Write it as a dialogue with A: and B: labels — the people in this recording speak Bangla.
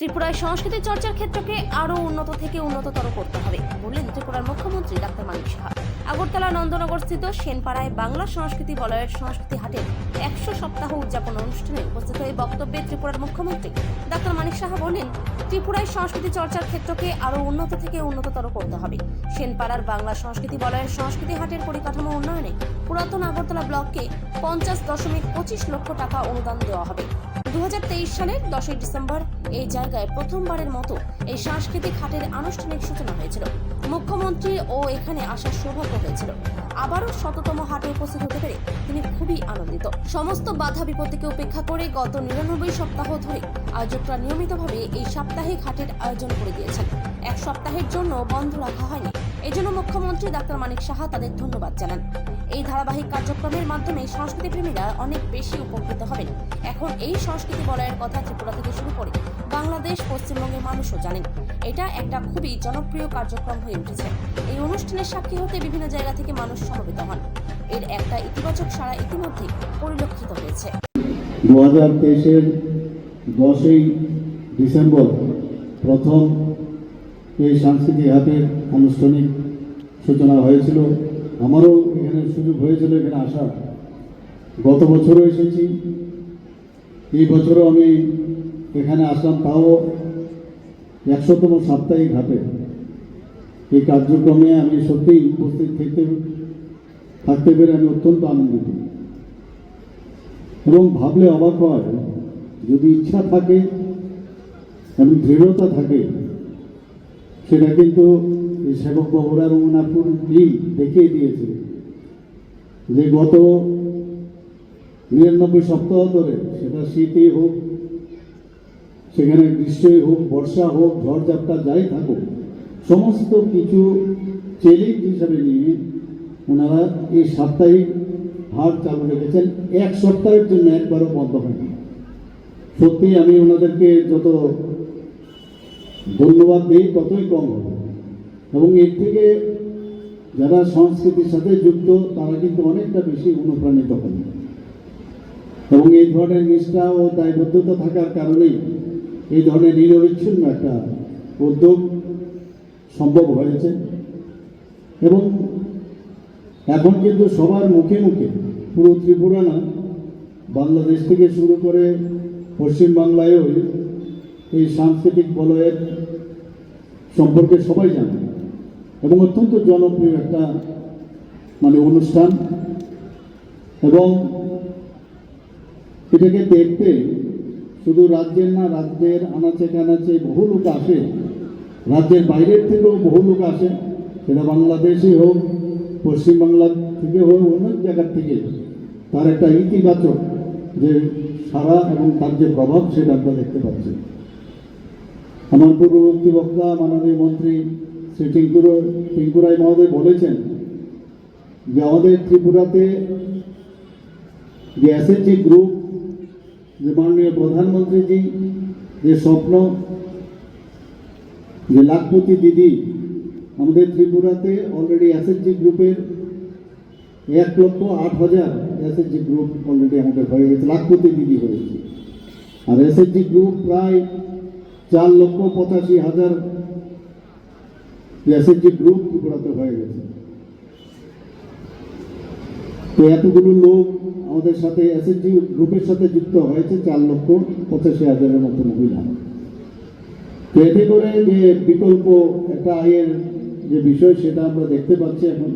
A: ত্রিপুরায় সংস্কৃতি চর্চার ক্ষেত্রকে আরও উন্নত থেকে উন্নততর করতে হবে, বললেন ত্রিপুরার মুখ্যমন্ত্রী ডাক্তার মানিক সাহা। আগরতলা নন্দনগর স্থিত সেনপাড়ায় বাংলা সংস্কৃতি বলয়ের সংস্কৃতি হাটের একশো সপ্তাহ উদযাপন অনুষ্ঠানে উপস্থিত হয়ে বক্তব্যে ত্রিপুরার মুখ্যমন্ত্রী ডাক্তার মানিক সাহা বলেন, ত্রিপুরায় সংস্কৃতি চর্চার ক্ষেত্রকে আরও উন্নত থেকে উন্নততর করতে হবে। সেনপাড়ার বাংলা সংস্কৃতি বলয়ের সংস্কৃতি হাটের পরিকাঠামো উন্নয়নে পুরাতন আগরতলা ব্লককে পঞ্চাশ দশমিক পঁচিশ লক্ষ টাকা অনুদান দেওয়া হবে। দু হাজার তেইশ সালের দশই ডিসেম্বর এই জায়গায় প্রথমবারের মতো এই সাংস্কৃতিক হাটের আনুষ্ঠানিক সূচনা হয়েছিল। মুখ্যমন্ত্রী ও এখানে আসার সৌভাগ্য হয়েছিল। আবারও শততম হাটে উপস্থিত হতে পেরে তিনি খুবই আনন্দিত। সমস্ত বাধা বিপত্তিকে উপেক্ষা করে গত নিরানব্বই সপ্তাহ ধরে আয়োজকরা নিয়মিতভাবে এই সাপ্তাহিক হাটের আয়োজন করে দিয়েছেন। এক সপ্তাহের জন্য বন্ধ রাখা হয়নি। এজন্য মুখ্যমন্ত্রী ডাক্তার মানিক সাহা তাদের ধন্যবাদ জানান। এই ধারাবাহিক কার্যক্রমের মাধ্যমে সংস্কৃতি প্রেমীরা অনেক বেশি উপকৃত হবেন। এখন এই সংস্কৃতি বলয়ের কথা ত্রিপুরা থেকে শুরু করে বাংলাদেশ পশ্চিমবঙ্গের মানুষও জানেন। এটা একটা খুবই জনপ্রিয় কার্যক্রম হয়ে উঠেছে। এই অনুষ্ঠানের সাক্ষী হতে বিভিন্ন জায়গা থেকে মানুষ সমবেত হন। এর একটা ইতিবাচক সাড়া ইতিমধ্যে পরিলক্ষিত হয়েছে।
B: দু হাজার তেইশের দশই ডিসেম্বর প্রথম এই সাংস্কৃতিক হাটের আনুষ্ঠানিক সূচনা হয়েছিল। আমারও এখানে সুযোগ হয়েছিল, এখানে আসার। গত বছরও এসেছি। এই বছরও আমি এখানে আসলাম তাও একশোতম সাপ্তাহিক হাটে। এই কার্যক্রমে আমি সত্যিই উপস্থিত থাকতে থাকতে পেরে আমি অত্যন্ত আনন্দিত। এবং ভাবলে অবাক হয়, যদি ইচ্ছা থাকে এবং দৃঢ়তা থাকে, সেটা কিন্তু এই সেবক বাবুরা এবং ওনার পুরো দেখিয়ে দিয়েছে যে গত নিরানব্বই সপ্তাহ ধরে সেটা শীতই হোক, সেখানে গ্রীষ্মই হোক, বর্ষা হোক ঝড়ঝাপটা যাই থাকুক, সমস্ত কিছু চ্যালেঞ্জ হিসাবে নিয়ে ওনারা এই সাপ্তাহিক হাট চালু রেখেছেন। এক সপ্তাহের জন্য একবারও বন্ধ হয়নি। সত্যি আমি ওনাদেরকে যত ধন্যবাদ দিই, ততই কম হবে। এবং এর থেকে যারা সংস্কৃতির সাথে যুক্ত, তারা কিন্তু অনেকটা বেশি অনুপ্রাণিত হবে। এবং এই ধরনের নিষ্ঠা ও দায়বদ্ধতা থাকার কারণেই এই ধরনের নিরবিচ্ছিন্ন একটা উদ্যোগ সম্ভব হয়েছে। এবং এখন কিন্তু সবার মুখে মুখে পুরো ত্রিপুরা না বাংলাদেশ থেকে শুরু করে পশ্চিমবাংলায়ও এই সাংস্কৃতিক বলয়ের সম্পর্কে সবাই জানে এবং অত্যন্ত জনপ্রিয় একটা মানে অনুষ্ঠান। এবং এটাকে দেখতে শুধু রাজ্যের না, রাজ্যের আনাচে কানাচে বহু লোক আসে। রাজ্যের বাইরের থেকেও বহু লোক আসে। সেটা বাংলাদেশই হোক পশ্চিমবাংলা থেকে হোক অনেক জায়গার থেকে। তার একটা ইতিবাচক যে সারা এবং তার যে প্রভাব সেটা আমরা দেখতে পাচ্ছি। আমার পূর্ববর্তী বক্তা, মাননীয় মন্ত্রী শ্রী টিঙ্কুর টিঙ্কুরাই মহোদয় বলেছেন যে আমাদের ত্রিপুরাতে যে এসএসজি গ্রুপ যে মাননীয় প্রধানমন্ত্রীজি, যে স্বপ্ন, যে লাখপতি দিদি আমাদের ত্রিপুরাতে অলরেডি এসএসজি গ্রুপের এক লক্ষ আট হাজার এসএসজি গ্রুপ অলরেডি আমাদের হয়ে গেছে, লাখপতি দিদি হয়েছে। আর এসএসজি গ্রুপ প্রায় চার লক্ষ পঁচাশি হাজার এসএসজি গ্রুপ ত্রিপুরাতে হয়ে গেছে। তো এতগুলো লোক আমাদের সাথে এসএসজি গ্রুপের সাথে যুক্ত হয়েছে চার লক্ষ পঁচাশি হাজারের মতো মহিলা। তো এতে করে যে বিকল্প একটা আয়ের যে বিষয় সেটা আমরা দেখতে পাচ্ছি এখন।